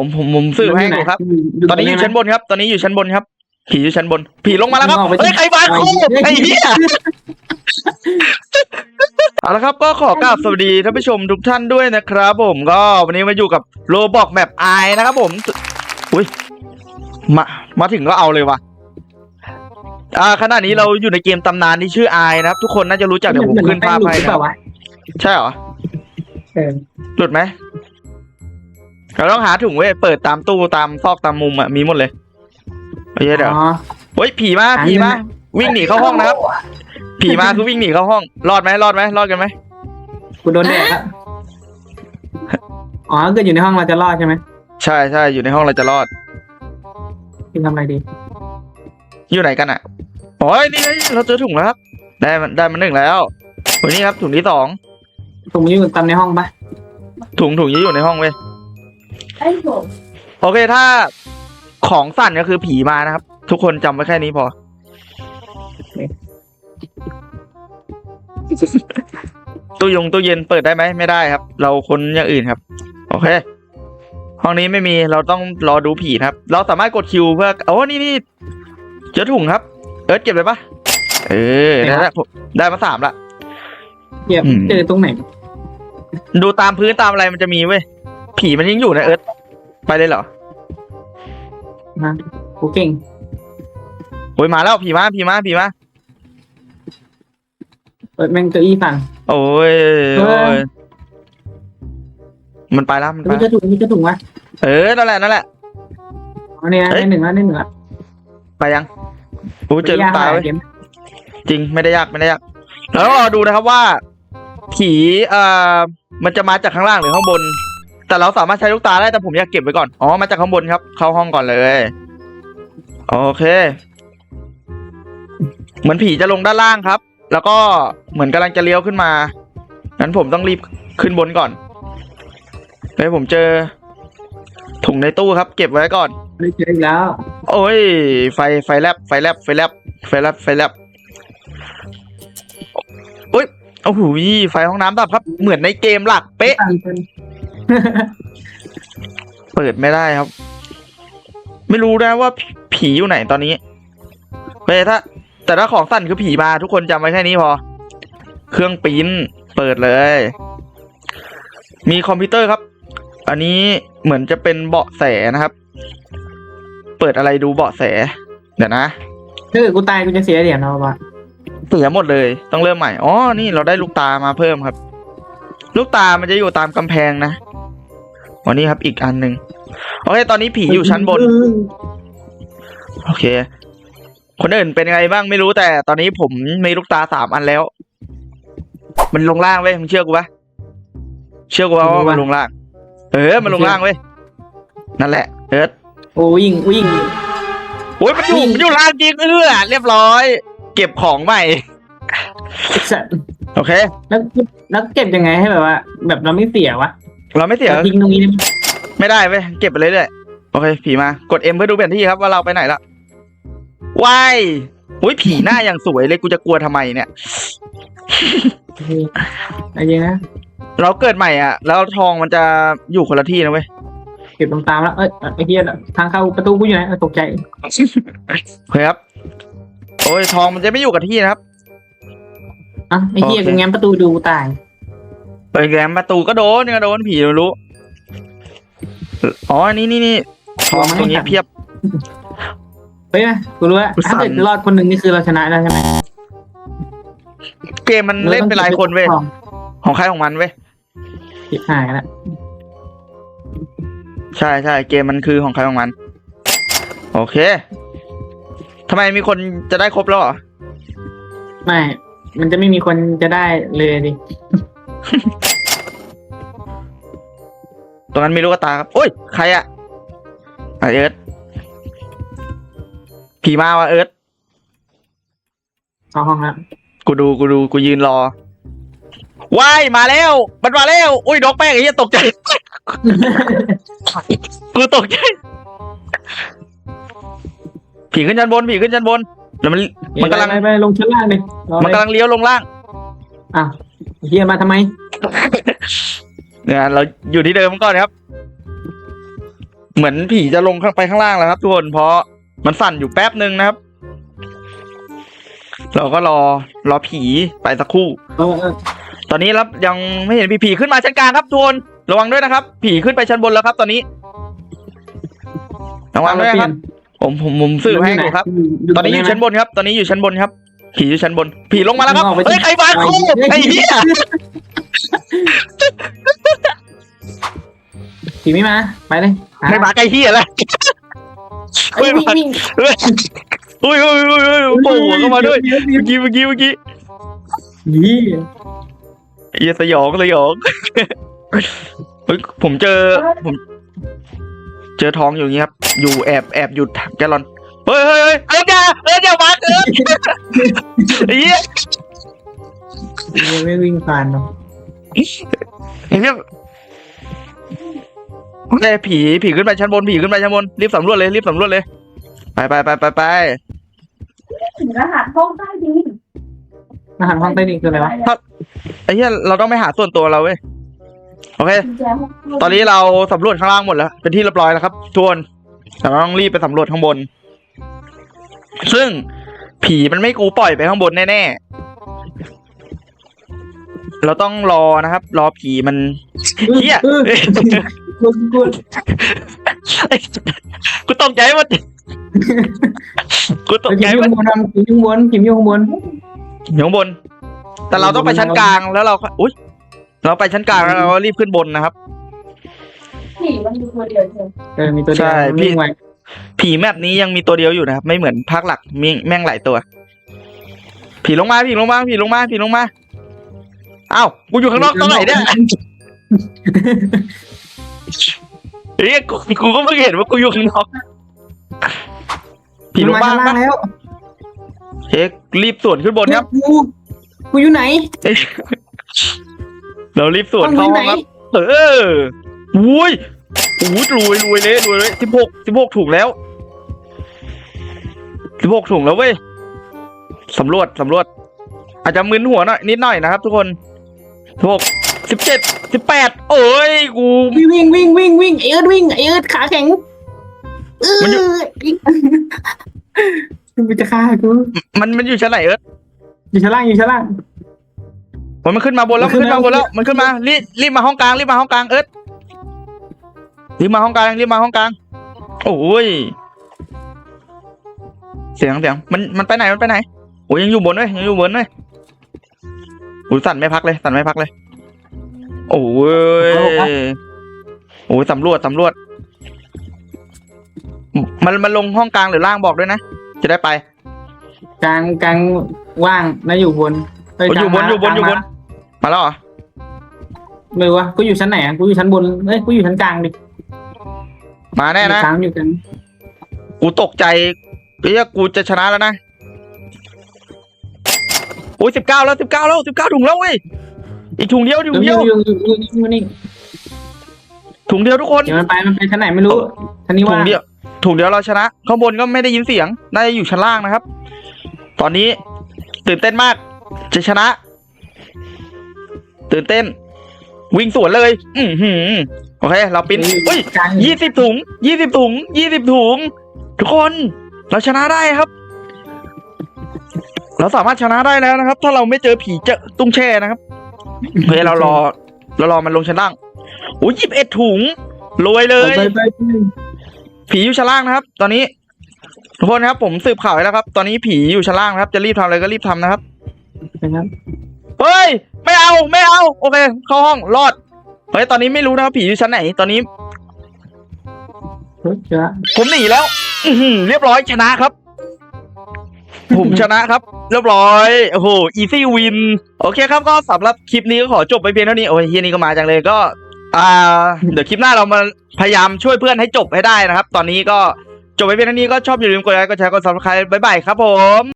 ผมผมผมสืบให้อยู่ครับ ตอนนี้อยู่ชั้นบนครับ ตอนนี้อยู่ชั้นบนครับ ผีอยู่ชั้นบน ผีลงมาแล้วครับเฮ้ยใครมาโคไอ้เหี้ยเอาละครับก็ขอกราบสวัสดีท่านผู้ชมทุกท่านด้วยนะครับ ผมก็วันนี้มาอยู่กับโรบอกแมปไอนะครับผมอุ้ยมามาถึงก็เอาเลยวะอ่าขณะนี้เราอยู่ในเกมตำนานที่ชื่อไอนะครับ ทุกคนน่าจะรู้จักเดี๋ยวผมขึ้นภาพให้หรือนะเปล่าวะใช่เหรอเออหลุดไหม เราต้องหาถุงเว้ยเปิดตามตู้ตามซอกตามมุมอะมีหมดเลยโอเคเดี๋ยวอ๋อเฮ้ยผีมาผีมาวิ่งหนีเข้าห้องนะครับ ผีมาคือวิ่งหนีเข้าห้อง รอดไหมรอดไหมรอดกันไหมกูโดนแดดละอ๋อถ้าเกิดอยู่ในห้องเราจะรอดใช่ไหมใช่ใช่อยู่ในห้องเราจะรอดพี่ทำอะไรดี อยู่ไหนกันอะโอ้ยนี่ไงเราเจอถุงแล้วครับ ได้มันได้มันหนึ่งแล้ววันนี้ครับถุงที่สองผมอยู่ตามในห้องปะถุงถุงนี้อยู่ในห้องเว้ย ไอ้ผมโอเคถ้าของสั่นก็คือผีมานะครับ ทุกคนจำไว้แค่นี้พอ ตู้ยงตู้เย็นเปิดได้ไหมไม่ได้ครับ เราคนอย่างอื่นครับ โอเค ห้องนี้ไม่มีเราต้องรอดูผีนะครับ เราสามารถกดคิวเพื่อโอ้นี่นี่เจอถุงครับ เอิร์ธเก็บเลยปะเออได้แล้วผมได้มาสามละเหี้ยอืม เจอตรงไหนดูตามพื้นตามอะไรมันจะมีเว้ย ผีมันยังอยู่นะเอิร์ธไปเลยเหรอนะกูเก่งโอ้ยมาแล้วผีมาผีมาผีมาเปิดแม่งเก้าอี้สั่นโอ้ยเออโอ้ยมันไปแล้วมันไปมีกแล้วระถุงมีกระถุงวะเออนั่นแหละนั่นแหละอ๋อเนี่ยเฮ้ยได้หนึ่งแล้วได้หนึ่งแล้วไปยังโอ้ยเจอลูกตาไม่เว้ยยกเกมจริงไม่ได้ยากไม่ได้ยากแล้วรอดูนะครับว่า ผีเอ่อมันจะมาจากข้างล่างหรือข้างบน แต่เราสามารถใช้ลูกตาได้แต่ผมอยากเก็บไว้ก่อน อ๋อ มาจากข้างบนครับ เข้าห้องก่อนเลย โอเค เหมือนผีจะลงด้านล่างครับ แล้วก็เหมือนกำลังจะเลี้ยวขึ้นมา งั้นผมต้องรีบขึ้นบนก่อนเลยผมเจอ ถุงในตู้ครับ เก็บไว้ก่อนได้เจออีกแล้ว โอ้ย ไฟไฟแลบไฟแลบไฟแลบไฟแลบไฟแลบโอ้ยโอ้โหไฟห้องน้ำดับครับ เหมือนในเกมหลักเป๊ะสั่น เป็นเปิดไม่ได้ครับ ไม่รู้นะว่าผีผีอยู่ไหนตอนนี้เฮ้ยถ้า แต่ถ้าของสั่นคือผีมาทุกคนจำไว้แค่นี้พอ เครื่องปริ้นเปิดเลย มีคอมพิวเตอร์ครับ อันนี้เหมือนจะเป็นเบาะแสนะครับ เปิดอะไรดูเบาะแส เดี๋ยวนะถ้าเกิดกูตายกูจะเสียเหรียญเอาปะเสียหมดเลย ต้องเริ่มใหม่ อ๋อ นี่เราได้ลูกตามาเพิ่มครับ ลูกตามันจะอยู่ตามกำแพงนะ วันนี้ครับอีกอันหนึ่งโอเคตอนนี้ผีอยู่ชั้นบน โอเค คนอื่นเป็นไงบ้างไม่รู้แต่ตอนนี้ผมมีลูกตาสามอันแล้ว มันลงล่างเว้ยมึงเชื่อกูปะเชื่อกูปะว่ามันลงล่าง เออ มันลงล่างเว้ยนั่นแหละ เอิร์ธโอ้วิ่งวิ่งโอ้ยมันอยู่มันอยู่ล่างจริงเออเรียบร้อย เก็บของใหม่ไอ้สัตว์โอเค แล้วแล้วเก็บยังไงให้แบบว่า แบบเราไม่เสียวะ เราไม่เสียเราทิ้งตรงนี้ได้ไหมไม่ได้เว้ยเก็บไปเลยเรื่อยๆโอเค ผีมากดเอ็มเพื่อดูแผนที่ครับว่าเราไปไหนละว้ายอุ้ยผีหน้าอย่างสวยเลยกูจะกลัวทำไมเนี่ย โอเคอะไรเงี้ยนะเราเกิดใหม่อะ แล้วทองมันจะอยู่คนละที่นะเว้ยเก็บตรงตามแล้ว เอ้ยไอ้เหี้ยทางเข้าประตูกูอยู่ไหนเออตกใจโอเคครับ โอ้ยทองมันจะไม่อยู่กับที่นะครับ อะไอ้เหี้ยโอเคกูแง้มประตูดูกูตาย เปิดแกมประตูก็โดนก็โดนผีรู้ อ๋อ นี่นี่นี่ทองตรงนี้เพียบเฮ้ยนะกูรู้ว่ากูสั่นถ้าเกิดรอดคนหนึ่งนี่คือเราชนะแล้วใช่ไหมเกมมันเล่นเป็นหลายคนเว้ยของของใครของมันเว้ยผิดหายแล้วใช่ใช่เกมมันคือของใครของมัน โอเคทำไมมีคนจะได้ครบแล้วเหรอ ไม่ มันจะไม่มีคนจะได้เลยดิ ตรงนั้นมีลูกตาครับโอ้ย ใครอะอะเอิร์ธผีมาว่ะเอิร์ธเข้าห้องแล้วกูดูกูดูกูยืนรอว้ายมาแล้ว มันมาแล้ว อุ้ยดอกแป้งไอ้เหี้ยตกใจ กูตกใจ ผีขึ้นชั้นบนผีขึ้นชั้นบนแล้วมัน มันกำลังไปไปไปลงชั้นล่างดิรอมันเลยกำลังเลี้ยวลงล่าง อะไอ้ เฮียมาทำไม เนี่ยเราอยู่ที่เดิมก่อนครับ เหมือนผีจะลงข้างไปข้างล่างแล้วครับทุกคนเพราะมันสั่นอยู่แป๊บหนึ่งนะครับ เราก็รอรอผีไปสักครู่ เออเออตอนนี้รับยังไม่เห็นผีผีขึ้นมาชั้นกลางครับทุกคนระวังด้วยนะครับ ผีขึ้นไปชั้นบนแล้วครับ ตอนนี้ระวังด้วยนะครับ ผมผมผมสื่อให้อยู่ครับ ตอนนี้อยู่ชั้นบนครับ ตอนนี้อยู่ชั้นบนครับ ผีอยู่ชั้นบน ผีลงมาแล้วครับ เฮ้ยใครมาคู่ไอ้เหี้ยผีไม่มา ไปเลยใครมาใกล้เหี้ยแล้วเอ้ยวิ่งวิ่งเฮ้ยอุ้ยอุ้ยอุ้ยอุ้ยโผล่หัวเข้ามาด้วย เมื่อกี้เมื่อกี้เมื่อกี้นี่เอียสยองสยองเฮ้ยผมเจอผม เจอท้องอยู่อย่างงี้ครับ อยู่แอบแอบอยู่ถังแกลลอนเฮ้ยเฮ้ยเฮ้ยเอ้ยอย่าเอ้ยอย่ามาเอ้ยไอ้เหี้ยไม่วิ่งผ่านเนาะไอ้เหี้ยเอ้ยผีผีขึ้นไปชั้นบนผีขึ้นไปชั้นบนรีบสำรวจเลยรีบสำรวจเลย ไปไปไปไปไปถึงรหัสห้องใต้ดินรหัสห้องใต้ดินคืออะไรวะไอ้เหี้ยเราต้องไปหาส่วนตัวเราเว้ยโอเค กุญแจห้องตอนนี้เราสำรวจข้างล่างหมดแล้ว เป็นที่เรียบร้อยแล้วครับทุกคนแต่เราต้องรีบไปสำรวจข้างบน ซึ่งผีมันไม่กูปล่อยไปข้างบนแน่ๆ เราต้องรอนะครับ รอผีมันเหี้ยออกูกูกูตกใจหมดกูตกกิใจมหมยุ่ดงบนทำกิมยุ่งบนกิมยุ่งบนอยู่ข้างบน แต่เราต้องไปชั้นกลางแล้วเราก็อุ้ยเราไปชั้นกลางแล้วเราก็รีบขึ้นบนนะครับผีมันมีตัวเดียวใช่ไหมเออมีตัวเดียวใช่พี่วิ่งไว ผีแมปนี้ยังมีตัวเดียวอยู่นะครับ ไม่เหมือนภาคหลักมีแม่งหลายตัว ผีลงมาผีลงมาผีลงมาผีลงมาอ้าวกูอยู่ข้างนอกตอนไหนเนี่ยเฮ้ยกูกูก็เพิ่งเห็นว่ากูอยู่ข้างนอกผีลงมาข้างล่างแล้วเอ๊ะรีบสวนขึ้นบนครับกูกูอยู่ไหนเอ๊ะเรารีบสวนห้องเข้าอยู่ห้ไหอนงครับเอออุ้ย อุ้ยรวยรวยเลยรวยเลยสิบหกสิบหกถุงแล้วสิบหกถุงแล้วเว้ยสำรวจสำรวจ อาจจะมึนหัวหน่อยนิดหน่อยนะครับทุกคนสิบหกสิบเจ็ดสิบแปดโอ้ยกูวิ่งวิ่งวิ่งวิ่งเอิร์ดวิ่งเอิร์ดขาแข็งเออมันอยู่มันจะฆ่ากูมันมันอยู่ชั้นไหนเอิร์ธอยู่ชั้นล่างอยู่ชั้นล่างมันมันขึ้นมาบนแล้วมัมันนขึ้ขึ้นนมามาบนแล้ว มันขึ้นมารีบรีบมาห้องกลางรีบมาห้องกลางเอิร์ธ รีบมาห้องกลางรีบมาห้องกลาง โอ้ย เสียงเสียงมันมันไปไหนมันไปไหนโอ้ยยังอยู่บนเว้ยยังอยู่บนเว้ยโอ้ยสั่นไม่พักเลย สั่นไม่พักเลย โอ้ยโอ้ยสำรวจสำรวจ มันมันลงห้องกลางหรือล่างบอกด้วยนะจะได้ไป กลางกลางว่างแล้วอยู่บนเโอ้ยอยู่บนกลางอยู่บนกลางอยู่บนมามาแล้วเหรอไม่รู้ว่ากูอยู่ชั้นไหนอะกูอยู่ชั้นบนเอ้ยกูอยู่ชั้นกลางดิ มาแน่นะอยู่กลางอยู่กลางกูตกใจเฮ้ยกูจะชนะแล้วนะโอ้ยสิบเก้าแล้วสิบเก้าแล้วสิบเก้าถุงแล้วเว้ยอีกถุงเดียวถุงอเดียวยู่อยู่อยู่อยู่อยู่นี่ถุงเดียวทุกคนเดี๋ยวมันไปมันไปชั้นไหนไม่รู้ชั้นนี้ถุว่างเดียวถุงเดียวเราชนะ ข้างบนก็ไม่ได้ยินเสียงน่าจะอยู่ชั้นล่างนะครับ ตอนนี้ตื่นเต้นมาก จะชนะ ตื่นเต้น วิ่งสวนเลย อือหือโอเค เราปิ้นอุ้ยกลางยี่สิบถุงยี่สิบถุงยี่สิบถุง ทุกคน เราชนะได้ครับ เราสามารถชนะได้แล้วนะครับ ถ้าเราไม่เจอผีเจอตุ้งแช่นะครับเฮ้ยเรารอ เรารอมันลงชั้นล่างโอ้ยยี่สิบเอ็ดถุงรวยเลไปยไปไปไปผีอยู่ชั้นล่างนะครับ ตอนนี้ ทุกคนครับ ผมสืบข่าวให้แล้วครับ ตอนนี้ผีอยู่ชั้นล่างนะครับ จะรีบทำอะไรก็รีบทำนะครับนะครับเฮ้ย ไม่เอาไม่เอา โอเค เข้าห้องรอดเฮ้ยตอนนี้ไม่รู้นะครับผีอยู่ชั้นไหน ตอนนี้เฮ้ยเจอละผมหนีแล้ว อือหือเรียบร้อยชนะครับ ผมชนะครับ เรียบร้อยโอ้โหอีซี่วินโอเคครับก็สำหรับคลิปนี้ก็ขอจบไปเพียงเท่านี้โอ้ยเฮียนี่ก็มาจังเลยก็ อ่า เดี๋ยวคลิปหน้าเรามาพยายามช่วยเพื่อนให้จบให้ได้นะครับ ตอนนี้ก็จบไปเพียงเท่านี้ก็ชอบอย่าลืมกดไลค์กดแชร์กดซับสไครต์บ๊ายบายครับผม